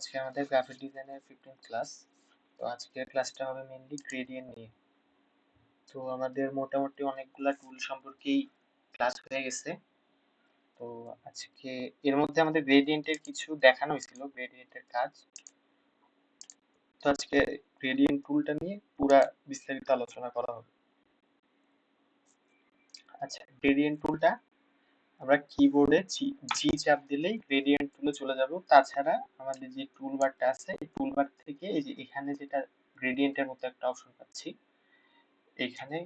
আজকে আমাদের গ্রাফিক ডিজাইনের ফিফটিন ক্লাস তো আজকের ক্লাসটা হবে মেনলি গ্রেডিয়েন্ট নিয়ে। তো আমাদের মোটামুটি অনেকগুলা টুল সম্পর্কেই ক্লাস হয়ে গেছে। তো আজকে এর মধ্যে আমাদের গ্রেডিয়েন্টের কিছু দেখানো হয়েছিল গ্রেডিয়েন্টের কাজ। তো আজকে গ্রেডিয়েন্ট টুলটা নিয়ে পুরা বিস্তারিত আলোচনা করা হবে। আচ্ছা গ্রেডিয়েন্ট টুলটা আমরা কিবোর্ডে জি চাপ দিলেই গ্রেডিয়েন্ট টুলে চলে যাব। তাছাড়া আমাদের যে টুলবারটা আছে, এই টুলবার থেকে এই যে এখানে যেটা গ্রেডিয়েন্টের মতো একটা অপশন পাচ্ছি, এখানে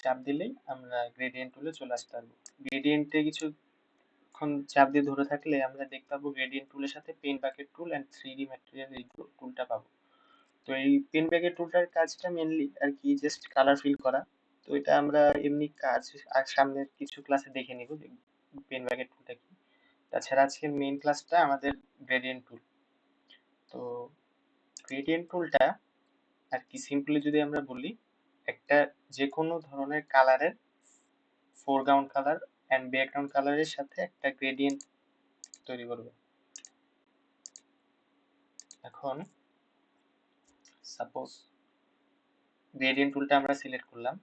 চাপ দিলেই আমরা গ্রেডিয়েন্ট টুলে চলে আসতে পারব। গ্রেডিয়েন্টে কিছুক্ষণ চাপ দিয়ে ধরে থাকলে আমরা দেখতে পাবো গ্রেডিয়েন্ট টুলের সাথে pen bucket tool and three D material এই টুলটা পাবো। তো এই পেন বাকেট টুলটার কাজটা মেনলি আর কি জাস্ট কালার ফিল করা। তো এটা আমরা এমনি কাজ, আর সামনের কিছু ক্লাসে দেখে নিব। পেন ব্যাগের টুলটা কি? তাছাড়া আজকের মেইন ক্লাসটা আমাদের গ্রেডিয়েন্ট টুল তো গ্রেডিয়েন্ট টুলটা আর কি সিম্পলি যদি আমরা বলি, একটা যে কোনো ধরনের কালারের ফোরগ্রাউন্ড কালার অ্যান্ড ব্যাকগ্রাউন্ড কালারের সাথে একটা গ্রেডিয়েন্ট তৈরি করবে। এখন সাপোজ গ্রেডিয়েন্ট টুলটা আমরা সিলেক্ট করলাম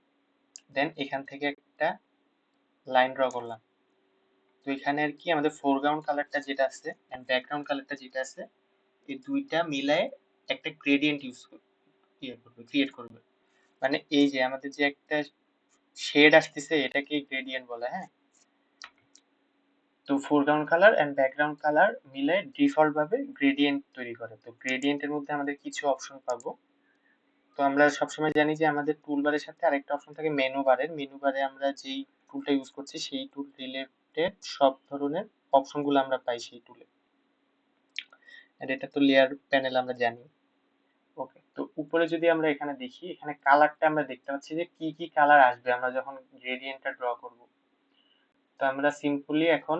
দেন এখান থেকে একটা লাইন ড্র করলাম। তো এখানে আর কি আমাদের ফোরগ্রাউন্ড কালারটা যেটা আছে এন্ড ব্যাকগ্রাউন্ড কালারটা যেটা আছে, এই দুইটা মিলায়ে একটা গ্রেডিয়েন্ট ইউজ করবে ইয়ে করবে ক্রিয়েট করবে। মানে এই যে আমাদের যে একটা শেড আসতেছে, এটাকে গ্রেডিয়েন্ট বলে হ্যাঁ? তো foreground colour and background colour মিলে ডিফল্ট ভাবে গ্রেডিয়েন্ট তৈরি করে। তো গ্রেডিয়েন্টের মধ্যে আমাদের কিছু অপশন পাবো। তো আমরা সবসময় জানি যে আমাদের টুলবারের সাথে আরেকটা অপশন থাকে মেনু বারের মেনু বারে আমরা যেই টুলটা ইউজ করছি, সেই টুল রিলেট রিলেটেড সব ধরনের অপশনগুলো আমরা পাই সেই টুলে আর এটা তো লেয়ার প্যানেল আমরা জানি। ওকে তো উপরে যদি আমরা এখানে দেখি, এখানে কালারটা আমরা দেখতে পাচ্ছি যে কি কি কালার আসবে আমরা যখন গ্রেডিয়েন্টটা ড্র করব। তো আমরা সিম্পলি এখন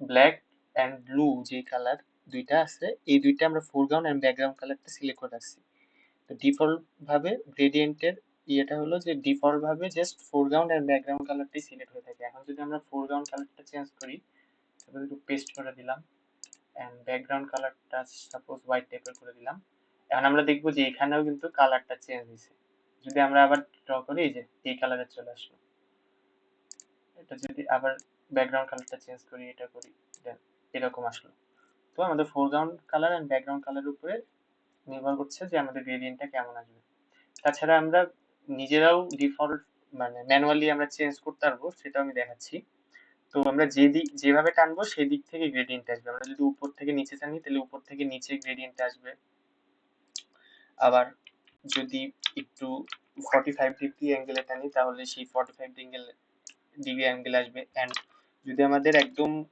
ব্ল্যাক অ্যান্ড ব্লু যে কালার দুইটা আছে, এই দুইটা আমরা ফোরগ্রাউন্ড অ্যান্ড ব্যাকগ্রাউন্ড কালারটা সিলেক্ট করে রাখছি। তো ডিফল্ট ভাবে গ্রেডিয়েন্টের ইয়েটা হলো যে ডিফল্ট ভাবে জাস্ট ফোরগ্রাউন্ড এন্ড ব্যাকগ্রাউন্ড কালারটাই সিলেক্ট হয়ে থাকে। এখন যদি আমরা ফোরগ্রাউন্ড কালারটা চেঞ্জ করি, তারপর একটু পেস্ট করে দিলাম এন্ড ব্যাকগ্রাউন্ড কালারটা সাপোজ হোয়াইট টাইপের করে দিলাম। এখন আমরা দেখব যে এখানেও কিন্তু কালারটা চেঞ্জ হয়েছে। যদি আমরা আবার ড্র করি, এই যে এই কালারে চলে আসলো। এটা যদি আবার ব্যাকগ্রাউন্ড কালারটা চেঞ্জ করি, এটা করি এরকম আসলো। তো আমাদের ফোরগ্রাউন্ড কালার এন্ড ব্যাকগ্রাউন্ড কালারের উপরে নির্ভর করছে যে আমাদের গ্রেডিয়েন্টটা কেমন আসবে। তাছাড়া আমরা নিজেরাও ডিফল্ট মানে ম্যানুয়ালি আমরা চেঞ্জ করতে পারব সেটা আমি দেখাচ্ছি। তো আমরা যে দিক, যেভাবে টানবো, সেই দিক থেকে গ্রেডিয়েন্ট আসবে। আমরা যদি উপর থেকে নিচে টানি, তাহলে উপর থেকে নিচে গ্রেডিয়েন্ট আসবে। আবার যদি একটু ফর্টি ফাইভ ডিগ্রি অ্যাঙ্গেলে টানি, তাহলে সেই forty five degree degree angle আসবে। অ্যান্ড যদি আমাদের একদম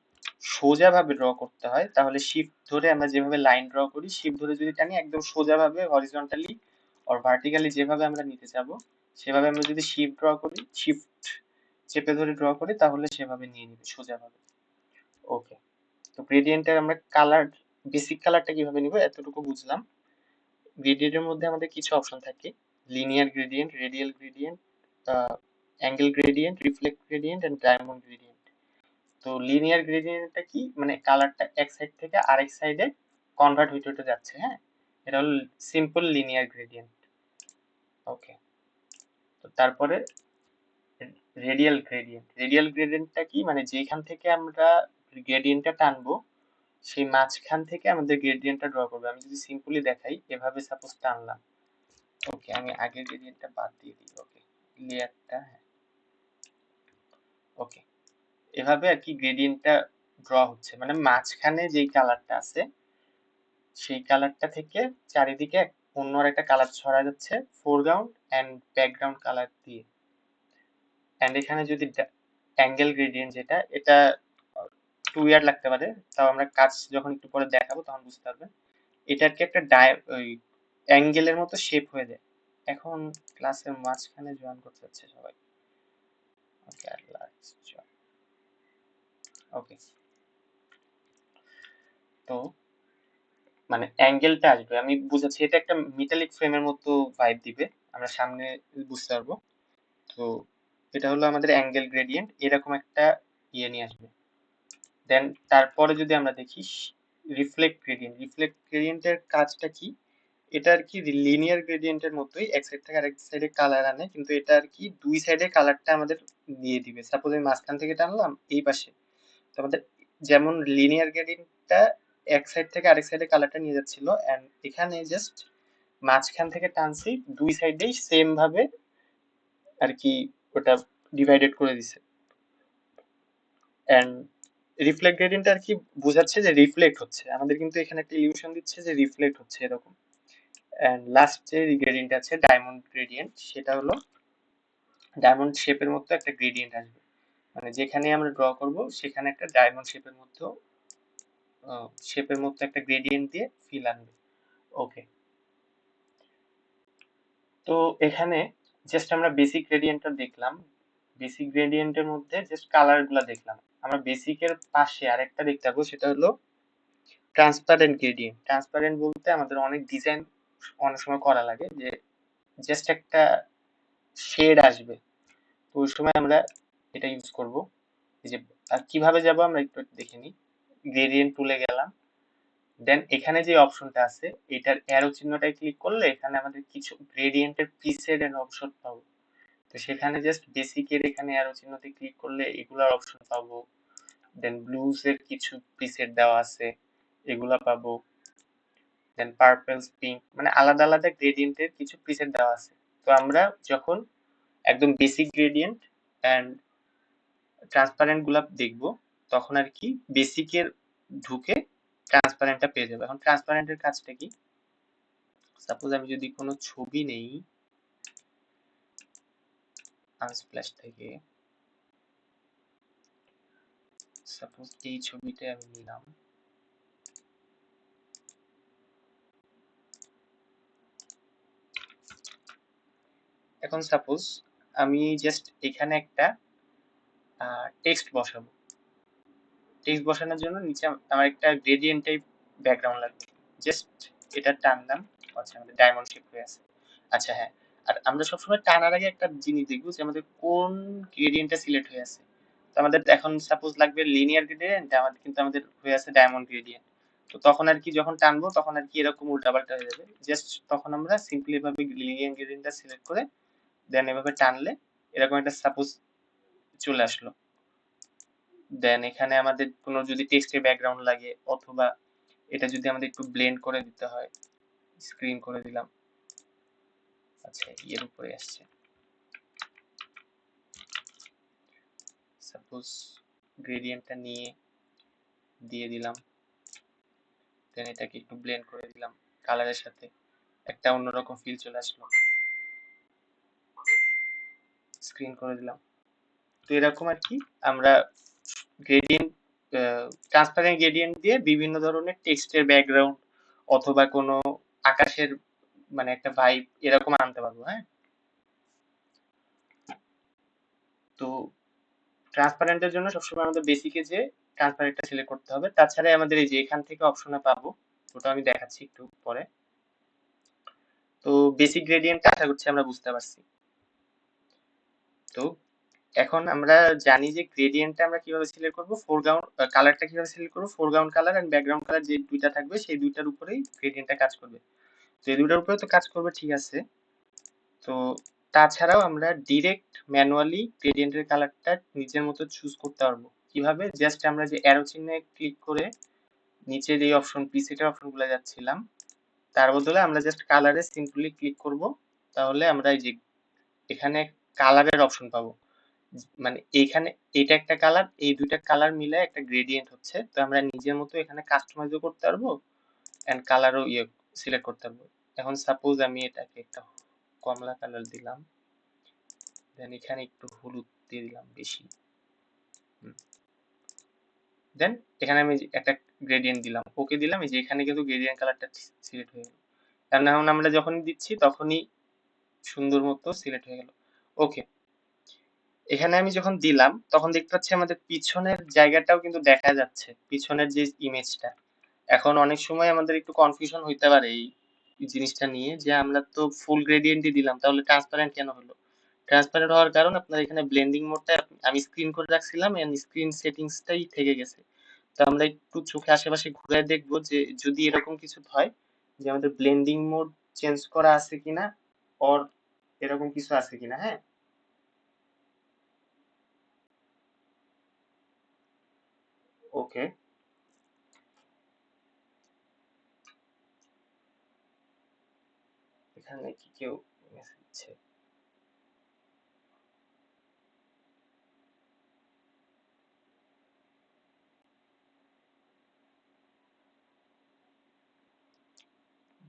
সোজাভাবে ড্র করতে হয়, তাহলে শিফট ধরে আমরা যেভাবে লাইন ড্র করি শিফট ধরে যদি টানি, একদম সোজাভাবে হরিজন্টালি আর ভার্টিক্যালি যেভাবে আমরা নিতে চাবো, সেভাবে আমরা যদি শিফট ড্র করি শিফট চেপে ধরে ড্র করি, তাহলে সেভাবে নিয়ে নিবে সোজাভাবে ওকে তো গ্রেডিয়েন্টের আমরা কালার বেসিক কালারটা কীভাবে নিব, এতটুকু বুঝলাম। গ্রেডিয়েন্টের মধ্যে আমাদের কিছু অপশন থাকে। Linear gradient radial gradient angle gradient reflect gradient and diamond gradient তো লিনিয়ার গ্রেডিয়েন্টটা কি? মানে কালারটা এক সাইড থেকে আরেক সাইডে কনভার্ট হইতে হইতে যাচ্ছে হ্যাঁ? এটা হলো সিম্পল লিনিয়ার গ্রেডিয়েন্ট ওকে তো তারপরে রেডিয়াল গ্রেডিয়েন্ট রেডিয়াল গ্রেডিয়েন্টটা কি? মানে যেখান থেকে আমরা গ্রেডিয়েন্টটা টানবো, সেই মাঝখান থেকে আমাদের গ্রেডিয়েন্টটা ড্র করবে। আমি যদি সিম্পলি দেখাই, এভাবে সাপোজ টানলাম। ওকে আমি আগের গ্রেডিয়েন্টটা বাদ দিয়ে দিই। ওকে লেয়ারটা হ্যাঁ। ওকে এভাবে আর কি গ্রেডিয়েন্টটা ড্র হচ্ছে। মানে মাঝখানে যেই কালারটা আছে, সেই কালারটা থেকে চারিদিকে অন্য একটা কালার ছড়া যাচ্ছে ফোরগ্রাউন্ড অ্যান্ড ব্যাকগ্রাউন্ড কালার দিয়ে। অ্যান্ড এখানে যদি অ্যাঙ্গেল গ্রেডিয়েন্ট যেটা, এটা টু ইয়ার লাগতে পারে, তাও আমরা কাজ যখন একটু পরে দেখাবো তখন বুঝতে পারবেন। এটা কি একটা ডায় ওই অ্যাঙ্গেলের মতো শেপ হয়ে যায়। এখন ক্লাসের মাঝখানে জয়েন করতে যাচ্ছে সবাই। ওকে ওকে তো মানে অ্যাঙ্গেলটা আসবে। আমি বুঝাচ্ছি, এটা একটা মেটালিক ফ্রেমের মতো ভাইব দিবে। আমরা সামনে বুঝতে পারব। তো এটা হলো আমাদের অ্যাঙ্গেল গ্রেডিয়েন্ট এরকম একটা ইয়ে নিয়ে আসবে। দেন তারপরে যদি আমরা দেখি রিফ্লেক্ট গ্রেডিয়েন্ট রিফ্লেক্ট গ্রেডিয়েন্টের কাজটা কি? এটা আর কি লিনিয়ার গ্রেডিয়েন্টের মতোই। এক সাইড থেকে আরেক সাইডে কালার আনে। কিন্তু এটা আর কি দুই সাইডে কালারটা আমাদের দিয়ে দিবে। সাপোজ আমি মাঝখান থেকে টানলাম, এই পাশে। তো আমাদের যেমন লিনিয়ার গ্রেডিয়েন্টটা এক সাইড থেকে আরেক সাইডে কালারটা নিয়ে যাচ্ছিল এন্ড এখানে জাস্ট মাঝখান থেকে টানছি দুই সাইডেই সেম ভাবে আর কি ওটা ডিভাইডেড করে দিছে। এন্ড রিফ্লেক্ট গ্রেডিয়েন্ট আর কি বোঝাচ্ছে যে রিফ্লেক্ট হচ্ছে। আমাদের কিন্তু এখানে একটা ইলিউশন দিচ্ছে যে রিফ্লেক্ট হচ্ছে এরকম। এন্ড লাস্ট যে গ্রেডিয়েন্ট আছে ডায়মন্ড গ্রেডিয়েন্ট সেটা হলো ডায়মন্ড শেপের মতো একটা গ্রেডিয়েন্ট আসবে। মানে যেখানে আমরা ড্র করব সেখানে একটা ডায়মন্ড শেপের মতো শেপের মতো একটা গ্রেডিয়েন্ট দিয়ে ফিল আনবে। ওকে তো এখানে জাস্ট আমরা বেসিক গ্রেডিয়েন্টটা দেখলাম। বেসিক গ্রেডিয়েন্টের মধ্যে জাস্ট কালারগুলা দেখলাম। আমরা বেসিকের পাশে আরেকটা দেখতে পাবো, সেটা হলো ট্রান্সপারেন্ট গ্রেডিয়েন্ট ট্রান্সপারেন্ট বলতে আমাদের অনেক ডিজাইন অনেক সময় করা লাগে যে জাস্ট একটা শেড আসবে। তো ওই সময় আমরা এটা ইউজ করব। এই যে, আর কীভাবে যাব আমরা একটু দেখে নিই। গ্রেডিয়েন্ট টুলে গেলাম। দেন এখানে যে অপশনটা আছে, এটার অ্যারো চিহ্নটায় ক্লিক করলে এখানে আমাদের কিছু গ্রেডিয়েন্টের প্রিসেট এর অপশন পাবো। তো সেখানে জাস্ট বেসিকের এখানে অ্যারো চিহ্নতে ক্লিক করলে এগুলার অপশন পাবো। দেন ব্লুজ এর কিছু প্রিসেট দেওয়া আছে, এগুলা পাবো। দেন পার্পলস পিঙ্ক মানে আলাদা আলাদা গ্রেডিয়েন্টের কিছু প্রিসেট দেওয়া আছে। তো আমরা যখন একদম বেসিক গ্রেডিয়েন্ট অ্যান্ড ট্রান্সপারেন্টগুলা দেখব তখন আর কি বেসিকের ঢুকে ট্রান্সপারেন্টটা পেয়ে যাবে। এখন ট্রান্সপারেন্টের কাজটা কি? সাপোজ আমি যদি কোনো ছবি নেই আনস্প্ল্যাশ থেকে সাপোজ এই ছবিটা আমি নিলাম। এখন সাপোজ আমি জাস্ট এখানে একটা টেক্সট বসাবো। টেক্সট বসানোর জন্য নিচে আমার একটা গ্রেডিয়েন্ট টাইপ ব্যাকগ্রাউন্ড লাগবে। জাস্ট এটা টানলাম আচ্ছা আমাদের ডায়মন্ড শেপ হয়ে আছে। আচ্ছা হ্যাঁ। আর আমরা সবসময় টানার আগে একটা জিনিস দেখব যে আমাদের কোন গ্রেডিয়েন্টটা সিলেক্ট হয়ে আছে। তো আমাদের এখন সাপোজ লাগবে লিনিয়ার গ্রেডিয়েন্ট আমাদের কিন্তু আমাদের হয়ে আছে ডায়মন্ড গ্রেডিয়েন্ট তো তখন আর কি যখন টানবো, তখন আর কি এরকম উল্টাপাল্টা হয়ে যাবে। জাস্ট তখন আমরা সিম্পলি এভাবে লিনিয়ার গ্রেডিয়েন্টটা সিলেক্ট করে দেন এভাবে টানলে এরকম একটা সাপোজ চলে আসলো। দেন এখানে আমাদের কোনো যদি টেক্সটের ব্যাকগ্রাউন্ড লাগে, অথবা এটা যদি আমাদের একটু ব্লেন্ড করে দিতে হয় স্ক্রিন করে দিলাম। আচ্ছা এর উপরে আসছে। সাপোজ গ্রেডিয়েন্টটা নিয়ে দিয়ে দিলাম। দেন এটাকে একটু ব্লেন্ড করে দিলাম কালারের সাথে। একটা অন্যরকম ফিল চলে আসলো। স্ক্রিন করে দিলাম। তো এরকম আর কি আমরা গ্রেডিয়েন্ট ট্রান্সপারেন্ট গ্রেডিয়েন্ট দিয়ে বিভিন্ন ধরনের টেক্সটের ব্যাকগ্রাউন্ড অথবা কোনো আকাশের মানে একটা ভাইব এরকম আনতে পারব হ্যাঁ? তো ট্রান্সপারেন্টের জন্য সবসময় আমাদের বেসিকে যে ট্রান্সপারেন্টটা সিলেক্ট করতে হবে। তাছাড়া আমাদের এই যে এখান থেকে অপশনে পাবো, ওটা আমি দেখাচ্ছি একটু পরে। তো বেসিক গ্রেডিয়েন্টটা আশা করছি আমরা বুঝতে পারছি। তো এখন আমরা জানি যে গ্রেডিয়েন্টটা আমরা কীভাবে সিলেক্ট করব ফোরগ্রাউন্ড কালারটা কীভাবে সিলেক্ট করব foreground colour and background colour যে দুইটা থাকবে, সেই দুইটার উপরেই গ্রেডিয়েন্টটা কাজ করবে। তো এই দুইটার উপরে তো কাজ করবে, ঠিক আছে। তো তাছাড়াও আমরা ডিরেক্ট ম্যানুয়ালি গ্রেডিয়েন্টের কালারটা নিজের মতো চুজ করতে পারব। কীভাবে? জাস্ট আমরা যে অ্যারো চিহ্নে ক্লিক করে নিচের এই অপশন প্রিসেটের অপশনগুলো যাচ্ছিলাম, তার বদলে আমরা জাস্ট কালারে সিম্পলি ক্লিক করব, তাহলে আমরা এই যে এখানে কালারের অপশন পাবো। মানে এইখানে এটা একটা কালার এই দুইটা কালার মিলে একটা গ্রেডিয়েন্ট হচ্ছে। তো আমরা নিজের মতো এখানে কাস্টমাইজও করতে পারব এন্ড কালারও ইয়ে সিলেক্ট করতে পারব। এখন সাপোজ আমি এটাকে একটা কমলা কালার দিলাম দেন এখানে একটু হলুদ দিয়ে দিলাম বেশি। দেন এখানে আমি একটা গ্রেডিয়েন্ট দিলাম। ওকে দিলাম, এই যে এখানে কিন্তু গ্রেডিয়েন্ট কালারটা সিলেক্ট হয়ে গেল। কারণ এখন আমরা যখনই দিচ্ছি তখনই সুন্দর মতো সিলেক্ট হয়ে গেল। ওকে এখানে আমি যখন দিলাম, তখন দেখতে পাচ্ছি আমাদের পিছনের জায়গাটাও কিন্তু দেখা যাচ্ছে, পিছনের যে ইমেজটা এখন অনেক সময় আমাদের একটু কনফিউশন হইতে পারে এই জিনিসটা নিয়ে যে আমরা তো ফুল গ্রেডিয়েন্টই দিলাম, তাহলে ট্রান্সপারেন্ট কেন হলো? ট্রান্সপারেন্ট হওয়ার কারণ আপনার এখানে ব্লেন্ডিং মোডটা আমি স্ক্রিন করে রাখছিলাম এন্ড স্ক্রিন সেটিংসটাই থেকে গেছে। তো আমরা একটু চোখে আশেপাশে ঘুরে দেখব যে যদি এরকম কিছু হয় যে আমাদের ব্লেন্ডিং মোড চেঞ্জ করা আছে কিনা অর এরকম কিছু আছে কিনা হ্যাঁ? ওকে এখানে কি কেউ মেসেজ দিচ্ছে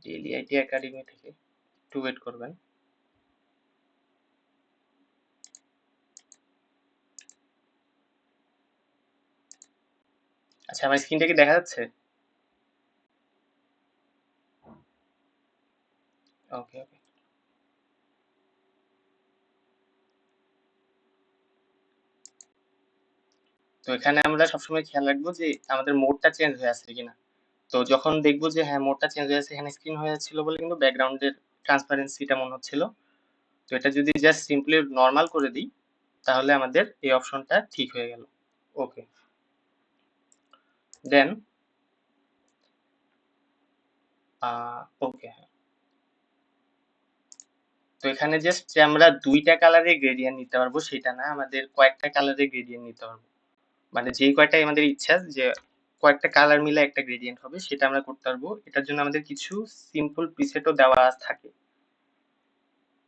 ডেলি আইটি একাডেমি থেকে একটু ওয়েট করবেন। আচ্ছা আমার স্ক্রিনটা কি দেখা যাচ্ছে? ওকে ওকে তো এখানে আমরা সবসময় খেয়াল রাখব যে আমাদের মোডটা চেঞ্জ হয়ে আছে কিনা। তো যখন দেখব যে হ্যাঁ মোডটা চেঞ্জ হয়ে আছে এখানে স্ক্রিন হয়ে যাচ্ছিল বলে কিন্তু ব্যাকগ্রাউন্ডের ট্রান্সপারেন্সিটা মনে হচ্ছিল। তো এটা যদি জাস্ট সিম্পলি নর্মাল করে দিই, তাহলে আমাদের এই অপশনটা ঠিক হয়ে গেল। ওকে দেন ওকে হ্যাঁ তো এখানে জাস্ট যে আমরা দুইটা কালারের গ্রেডিয়েন্ট নিতে পারব, সেটা না, আমাদের কয়েকটা কালারের গ্রেডিয়েন্ট নিতে পারব। মানে যেই কয়টাই আমাদের ইচ্ছা, যে কয়েকটা কালার মিলে একটা গ্রেডিয়েন্ট হবে, সেটা আমরা করতে পারব। এটার জন্য আমাদের কিছু সিম্পল প্রিসেটও দেওয়া থাকে।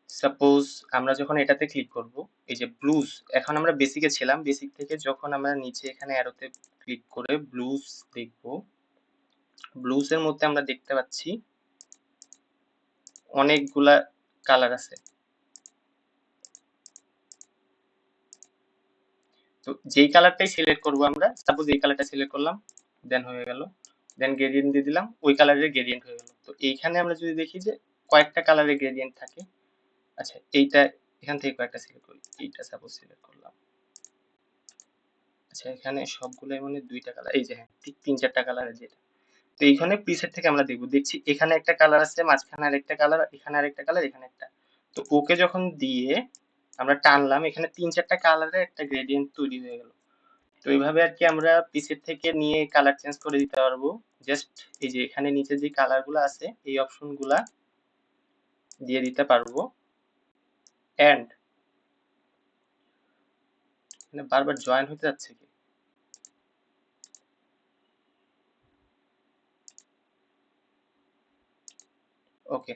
সাপোজ আমরা যখন এটাতে ক্লিক করব, এই যে ব্লুজ এখন আমরা বেসিকে ছিলাম। বেসিক থেকে যখন আমরা নিচে এখানে অ্যারোতে ক্লিক করে ব্লুজ দেখব। ব্লুজ এর মধ্যে আমরা দেখতে পাচ্ছি অনেকগুলা কালার আছে। তো যেই কালারটাই সিলেক্ট করব আমরা সাপোজ এই কালারটা সিলেক্ট করলাম দেন হয়ে গেল। দেন গ্রেডিয়েন্ট দিয়ে দিলাম, ওই কালারের গ্রেডিয়েন্ট হয়ে গেল। তো এইখানে আমরা যদি দেখি যে কয়েকটা কালারের গ্রেডিয়েন্ট থাকে আচ্ছা এইটা এখান থেকে কয়েকটা সিলেক্ট করি, এইটা সাপোজ সিলেক্ট করলাম। আচ্ছা এখানে সবগুলো মানে দুইটা কালার এই যে হ্যাঁ তিন চারটা কালারের যেটা। তো এইখানে পিসের থেকে আমরা দেখব, দেখছি এখানে একটা কালার আছে, মাঝখানে আরেকটা কালার এখানে আরেকটা কালার এখানে একটা। তো ওকে যখন দিয়ে আমরা টানলাম, এখানে তিন চারটা কালারের একটা গ্রেডিয়েন্ট তৈরি হয়ে গেল। তো এইভাবে আর কি আমরা পিসের থেকে নিয়ে কালার চেঞ্জ করে দিতে পারব। জাস্ট এই যে এখানে নিচে যে কালারগুলো আছে, এই অপশনগুলা দিয়ে দিতে পারব। এন্ড মানে বারবার জয়েন হতে যাচ্ছে কি? ওকে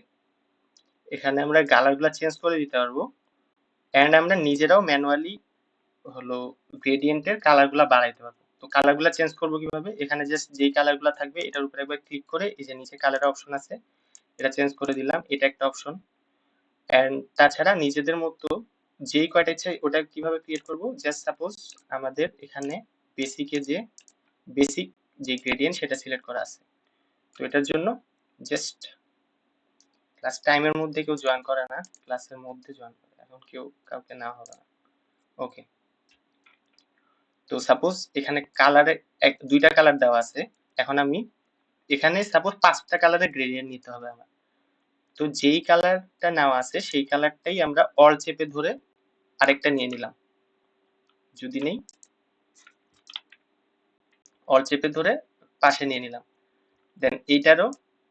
এখানে আমরা কালারগুলো চেঞ্জ করে দিতে পারব। অ্যান্ড আমরা নিজেরাও ম্যানুয়ালি হলো গ্রেডিয়েন্টের কালারগুলো বাড়াইতে পারব। তো কালারগুলো চেঞ্জ করব কীভাবে? এখানে জাস্ট যেই কালারগুলো থাকবে, এটার উপরে একবার ক্লিক করে এই যে নিচে কালার অপশন আছে, এটা চেঞ্জ করে দিলাম, এটা একটা অপশন অ্যান্ড তাছাড়া নিজেদের মতো যেই কয়টা ইচ্ছে, ওটা কীভাবে ক্রিয়েট করব? জাস্ট সাপোজ আমাদের এখানে বেসিকে যে বেসিক যে গ্রেডিয়েন্ট সেটা সিলেক্ট করা আছে। তো এটার জন্য জাস্ট ক্লাস টাইমের মধ্যে কেউ জয়েন করে না ক্লাসের মধ্যে জয়েন করে। এখন কেউ কাউকে না হবে না। ওকে তো সাপোজ এখানে কালারে এক, দুইটা কালার দেওয়া আছে। এখন আমি এখানে সাপোজ পাঁচটা কালারের গ্রেডিয়েন্ট নিতে হবে আমার। তো যেই কালারটা নেওয়া আছে, সেই কালারটাই আমরা অল চেপে ধরে আরেকটা নিয়ে নিলাম। যদি নেই, অল চেপে ধরে পাশে নিয়ে নিলাম। দেন এইটারও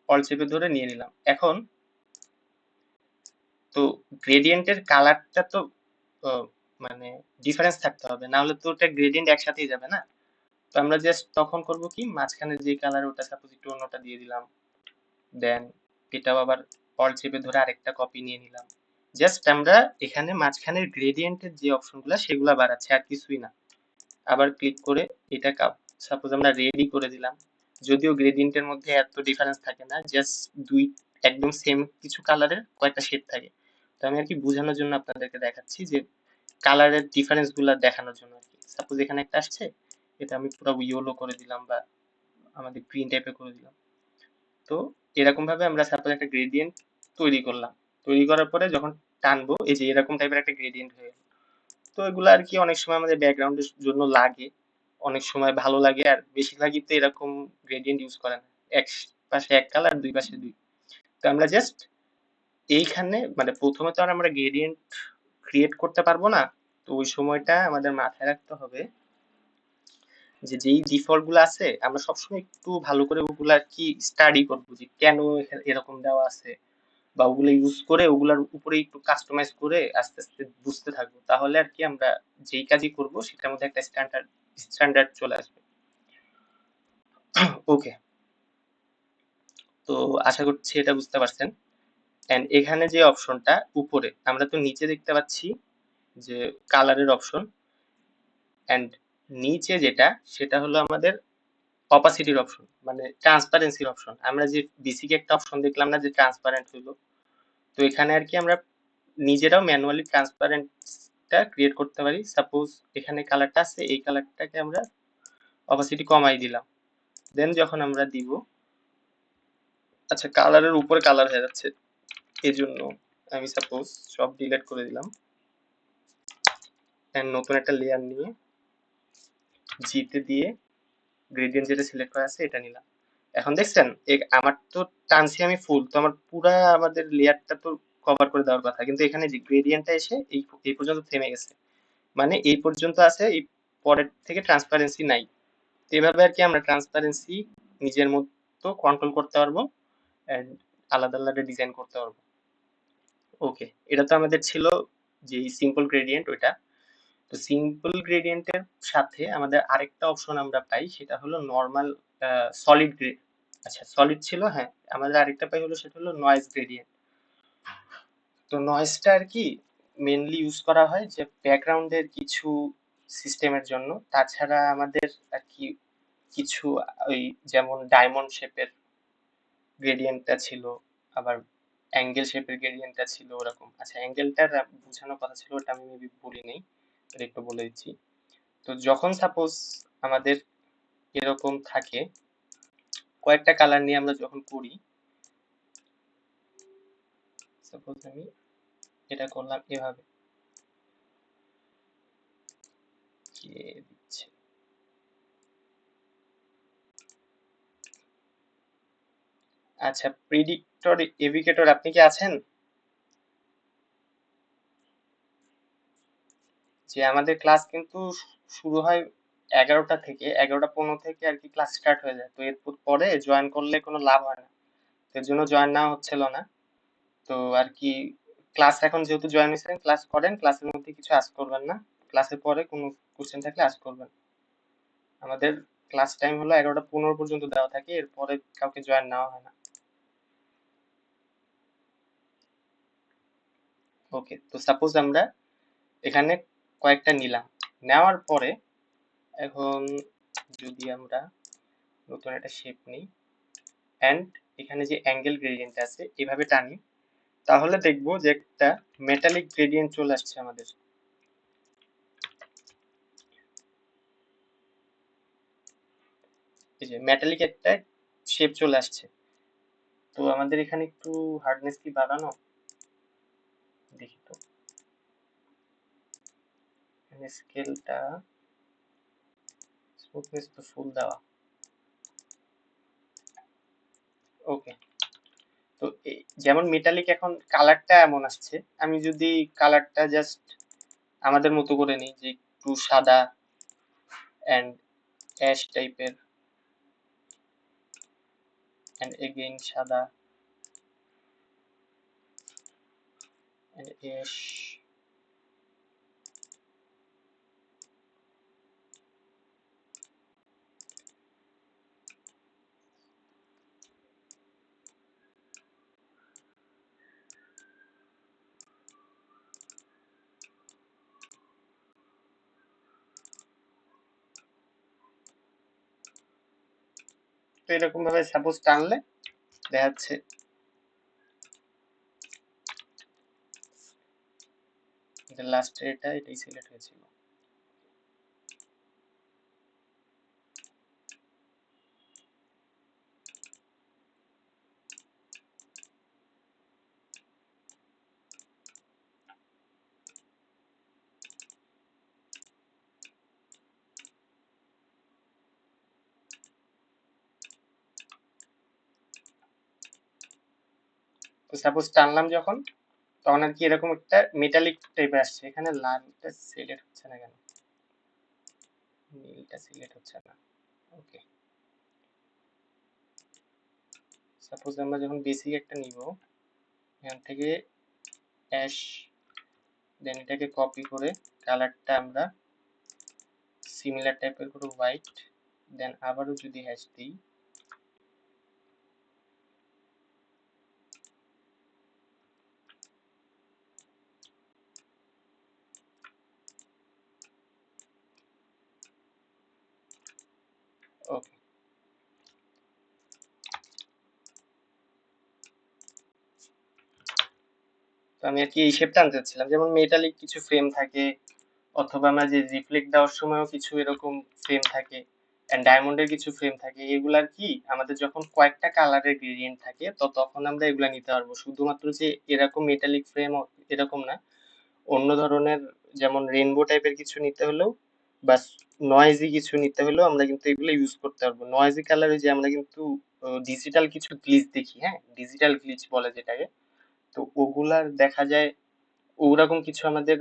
অল চেপে ধরে নিয়ে নিলাম। এখন তো গ্রেডিয়েন্টের কালারটা তো মানে ডিফারেন্স থাকতে হবে। না হলে তো ওটা গ্রেডিয়েন্ট একসাথেই যাবে না। তো আমরা জাস্ট তখন করব কি? মাঝখানে যে কালার ওটা সাপোজ একটু অন্যটা দিয়ে দিলাম। দেন এটাও আবার অল চেপে ধরে আরেকটা কপি নিয়ে নিলাম। জাস্ট আমরা এখানে মাঝখানের গ্রেডিয়েন্টের যে অপশনগুলো সেগুলো বাড়াচ্ছি, আর কিছুই না। আবার ক্লিক করে এটা কাপ। সাপোজ আমরা রেডি করে দিলাম। যদিও গ্রেডিয়েন্টের মধ্যে এত ডিফারেন্স থাকে না জাস্ট দুই, একদম সেম কিছু কালারের কয়েকটা শেড থাকে। তো আমি আর কি বোঝানোর জন্য আপনাদেরকে দেখাচ্ছি যে কালারের ডিফারেন্সগুলো দেখানোর জন্য আর কি। সাপোজ এখানে একটা আসছে, এটা আমি পুরো ইয়েলো করে দিলাম বা আমাদের গ্রিন টাইপের করে দিলাম। তো এরকম ভাবে আমরা সাপোজ একটা গ্রেডিয়েন্ট তৈরি করলাম। তৈরি করার পরে যখন টানবো, এই যে এরকম টাইপের একটা গ্রেডিয়েন্ট হয়ে তো এগুলো আর কি অনেক সময় আমাদের ব্যাকগ্রাউন্ডের জন্য লাগে। অনেক সময় ভালো লাগে, আর বেশিরভাগই তো এরকম গ্রেডিয়েন্ট ইউজ করে না। এক পাশে এক কালার দুই পাশে দুই। তো আমরা জাস্ট এইখানে মানে প্রথমে তো আর আমরা গ্রেডিয়েন্ট ক্রিয়েট করতে পারব না। তো ওই সময়টা আমাদের মাথায় রাখতে হবে যে যেই ডিফল্টগুলো আছে, আমরা সবসময় একটু ভালো করে ওগুলা কি স্টাডি করব যে কেন এরকম দেওয়া আছে। বা ওগুলো ইউজ করে ওগুলোর উপরে একটু কাস্টমাইজ করে আস্তে আস্তে বুঝতে থাকব, তাহলে আর কি আমরা যেই কাজই করব সেটার মধ্যে একটা স্ট্যান্ডার্ড স্ট্যান্ডার্ড চলে আসবে। ওকে তো আশা করছি এটা বুঝতে পারছেন। এন্ড এখানে যে অপশনটা উপরে, আমরা তো নিচে দেখতে পাচ্ছি যে কালারের অপশন এন্ড নিচে যেটা, সেটা হলো আমাদের অপাসিটির অপশন মানে ট্রান্সপারেন্সির অপশন আমরা যে বেসিক একটা অপশন দেখলাম না যে ট্রান্সপারেন্ট হইল, তো এখানে আর কি আমরা নিজেরাও ম্যানুয়ালি ট্রান্সপারেন্টটা ক্রিয়েট করতে পারি। সাপোজ এখানে কালারটা আছে, এই কালারটাকে আমরা অপাসিটি কমাই দিলাম। দেন যখন আমরা দিব আচ্ছা কালারের উপরে কালার হয়ে যাচ্ছে এই জন্য আমি সাপোজ সব ডিলেট করে দিলাম। নতুন একটা লেয়ার নিয়ে জিতে দিয়ে গ্রেডিয়েন্ট যেটা সিলেক্ট করা আছে এটা নিলাম। এখন দেখছেন আমার তো টানছি আমি ফুল তো আমার পুরা আমাদের লেয়ারটা তো কভার করে দেওয়ার কথা। কিন্তু এখানে যে গ্রেডিয়েন্টটা এসে এই এই পর্যন্ত থেমে গেছে। মানে এই পর্যন্ত আছে, এই পরের থেকে ট্রান্সপারেন্সি নাই। তো এভাবে আর কি আমরা ট্রান্সপারেন্সি নিজের মতো কন্ট্রোল করতে পারব এন্ড আলাদা আলাদা ডিজাইন করতে পারব। ওকে এটা তো আমাদের ছিল যে সিম্পল গ্রেডিয়েন্ট ওইটা। তো সিম্পল গ্রেডিয়েন্টের সাথে আমাদের আরেকটা অপশন আমরা পাই, সেটা হলো নর্মাল সলিড গ্রেড আচ্ছা সলিড ছিল হ্যাঁ আমাদের আরেকটা পাই হলো, সেটা হলো নয়েজ গ্রেডিয়েন্ট তো নয়েজটা আর কি মেনলি ইউজ করা হয় যে ব্যাকগ্রাউন্ডের কিছু সিস্টেমের জন্য। তাছাড়া আমাদের আর কি কিছু, ওই যেমন ডায়মন্ড শেপের গ্রেডিয়েন্টটা ছিল, আবার অ্যাঙ্গেল শেপের গ্রেডিয়েন্টটা ছিল ওরকম। আচ্ছা অ্যাঙ্গেলটার বোঝানোর কথা ছিল, ওটা আমি মেবি বলি নেই একটু বলে দিচ্ছি তো যখন সাপোজ আমাদের এরকম থাকে, কয়েকটা কালার নিয়ে আমরা যখন করি সাপোজ আমি এটা করলাম এভাবে। দিচ্ছে? আচ্ছা প্রিডিক্টর এভিকেটর আপনি কি আছেন? যে আমাদের ক্লাস কিন্তু শুরু হয় এগারোটা থেকে, এগারোটা পনেরো থেকে আর কি ক্লাস স্টার্ট হয়ে যায়। তো এরপর পরে জয়েন করলে কোনো লাভ হয় না। এর জন্য জয়েন না হচ্ছিল না। তো আর কি ক্লাস এখন যেহেতু জয়েন হয়েছেন ক্লাস করেন ক্লাসের মধ্যে কিছু আস করবেন না। ক্লাসের পরে কোনো কোশ্চেন থাকলে আস করবেন। আমাদের ক্লাস টাইম হলো এগারোটা পনেরো পর্যন্ত দেওয়া থাকে, এরপরে কাউকে জয়েন নেওয়া হয় না। ওকে তো সাপোজ আমরা এখানে কয়েকটা নিলাম। নেওয়ার পরে এখন যদি আমরা নতুন একটা শেপ নিই অ্যান্ড এখানে যে অ্যাঙ্গেল গ্রেডিয়েন্ট আছে, এভাবে টানি, তাহলে দেখব যে একটা মেটালিক গ্রেডিয়েন্ট চলে আসছে আমাদের। এই যে মেটালিক একটা শেপ চলে আসছে। তো আমাদের এখানে একটু হার্ডনেস কি বাড়ানো দেখি তো স্কেলটা স্মুথনেস তো ফুল দেওয়া। ওকে তো যেমন মেটালিক এখন কালারটা এমন আসছে, আমি যদি কালারটা জাস্ট আমাদের মতো করে নিই যে একটু সাদা অ্যান্ড অ্যাশ টাইপের অ্যান্ড এগেইন সাদা অ্যান্ড অ্যাশ এরকম ভাবে সাপোজ টানলে দেখা যাচ্ছে লাস্ট এটা এটাই সিলেক্ট হয়েছিল। তো সাপোজ টানলাম যখন, তখন আর কি এরকম একটা মেটালিক টাইপের আসছে। এখানে লালটা সিলেক্ট হচ্ছে না কেন? নীলটা সিলেক্ট হচ্ছে না। ওকে সাপোজ আমরা যখন বেসিক একটা নিব, এখান থেকে অ্যাশ দেন এটাকে কপি করে কালারটা আমরা সিমিলার টাইপের করে হোয়াইট দেন আবারও যদি হ্যাশ দিই ওকে তো আমি আর কি এই শেপটা আনতে চাচ্ছিলাম। যেমন মেটালিক কিছু ফ্রেম থাকে, অথবা আমরা যে রিফ্লেক্ট দেওয়ার সময়ও কিছু এরকম ফ্রেম থাকে ডায়মন্ডের কিছু ফ্রেম থাকে এগুলার কি আমাদের যখন কয়েকটা কালারের গ্রেডিয়েন্ট থাকে, তো তখন আমরা এগুলা নিতে পারব। শুধুমাত্র যে এরকম মেটালিক ফ্রেম এরকম না, অন্য ধরনের যেমন রেনবো টাইপের কিছু নিতে হলেও বা নয়েজি কিছু নিতে হলেও আমরা কিন্তু এগুলো ইউজ করতে পারব। নয়েজি কালারে যে আমরা কিন্তু ডিজিটাল কিছু গ্লিচ দেখি হ্যাঁ? ডিজিটাল গ্লিচ বলে যেটাকে। তো ওগুলার দেখা যায়, ওরকম কিছু আমাদের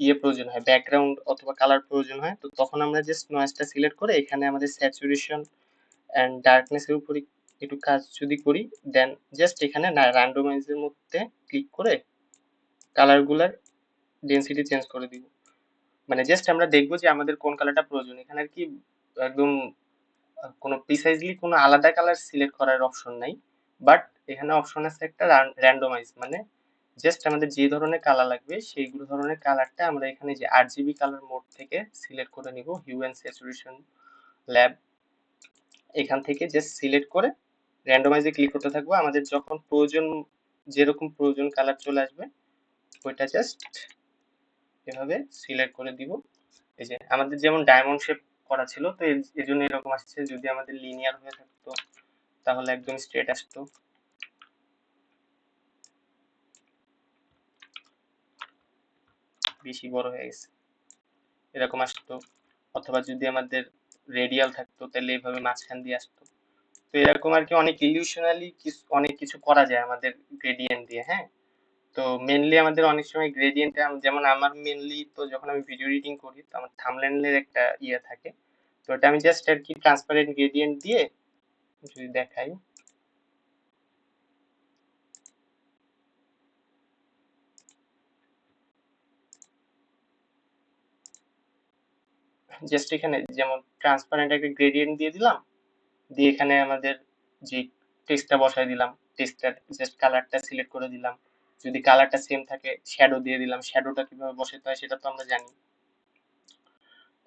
ইয়ে প্রয়োজন হয় ব্যাকগ্রাউন্ড অথবা কালার প্রয়োজন হয়। তো তখন আমরা জাস্ট নয়েজটা সিলেক্ট করে এখানে আমাদের স্যাচুরেশন অ্যান্ড ডার্কনেসের উপরে একটু কাজ যদি করি দেন জাস্ট এখানে র্যান্ডোমাইজের মধ্যে ক্লিক করে কালারগুলার ডেন্সিটি চেঞ্জ করে দিব। মানে জাস্ট আমরা দেখব যে আমাদের কোন কালারটা প্রয়োজন। এখানে আর কি একদম কোনো প্রিসাইজলি কোনো আলাদা কালার সিলেক্ট করার অপশন নাই। বাট এখানে অপশন আছে একটা র্যান্ডোমাইজ মানে জাস্ট আমাদের যে ধরনের কালার লাগবে সেইগুলো ধরনের কালারটা আমরা এখানে যে আট জিবি কালার মোড থেকে সিলেক্ট করে নিব হিউ স্যাচুরেশন ল্যাব এখান থেকে জাস্ট সিলেক্ট করে র্যান্ডোমাইজে ক্লিক করতে থাকব। আমাদের যখন প্রয়োজন, যেরকম প্রয়োজন কালার চলে আসবে, ওইটা জাস্ট এভাবে সিলেক্ট করে দিব। এই যে আমাদের যেমন ডায়মন্ড শেপ করা ছিল, তো এর জন্য এরকম আসছে। যদি আমাদের লিনিয়ার হয়ে থাকতো তাহলে একদম স্ট্রেট আসতো। বেশি বড় হয়ে গেছে। এরকম আসতো। অথবা যদি আমাদের রেডিয়াল থাকতো, তাহলে এইভাবে মাঝখান দিয়ে আসতো। তো এরকম আর কি অনেক ইলিউশনালি অনেক কিছু করা যায় আমাদের গ্রেডিয়েন্ট দিয়ে হ্যাঁ? তো মেনলি আমাদের অনেক সময় গ্রেডিয়েন্ট যেমন আমার মেনলি তো যখন আমি ভিডিও এডিটিং করি, তো আমার থামলেনের একটা ইয়ে থাকে। তো এটা আমি জাস্ট আর কি ট্রান্সপারেন্ট গ্রেডিয়েন্ট দিয়ে যদি দেখাই। জাস্ট এখানে যেমন ট্রান্সপারেন্ট একটা গ্রেডিয়েন্ট দিয়ে দিলাম, দিয়ে এখানে আমাদের যে টেক্সটটা বসাই দিলাম টেক্সটার জাস্ট কালারটা সিলেক্ট করে দিলাম। যদি কালারটা সেম থাকে শ্যাডো দিয়ে দিলাম। শ্যাডোটা কীভাবে বসাতে হয় সেটা তো আমরা জানি।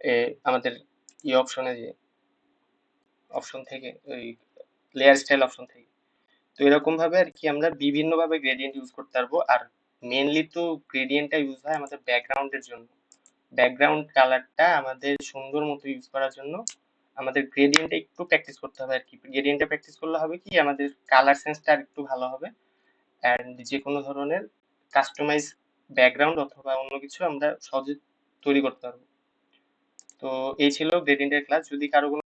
এ, আমাদের ই অপশনে যে অপশন থেকে, ওই লেয়ার স্টাইল অপশন থেকে। তো এরকম ভাবে আর কি আমরা বিভিন্ন ভাবে গ্রেডিয়েন্ট ইউজ করতে পারব। আর মেনলি তো গ্রেডিয়েন্টটা ইউজ হয় আমাদের ব্যাকগ্রাউন্ডের জন্য। ব্যাকগ্রাউন্ড কালারটা আমাদের সুন্দর মতো ইউজ করার জন্য আমাদের গ্রেডিয়েন্টটা একটু প্র্যাকটিস করতে হবে আর কি। গ্রেডিয়েন্টটা প্র্যাকটিস করলে হবে কি, আমাদের কালার সেন্সটা আর একটু ভালো হবে। অ্যান্ড যে কোনো ধরনের কাস্টমাইজ ব্যাকগ্রাউন্ড অথবা অন্য কিছু আমরা সহজে তৈরি করতে পারব। তো এই ছিল গ্রেডিয়েন্টের ক্লাস যদি কারও কোনো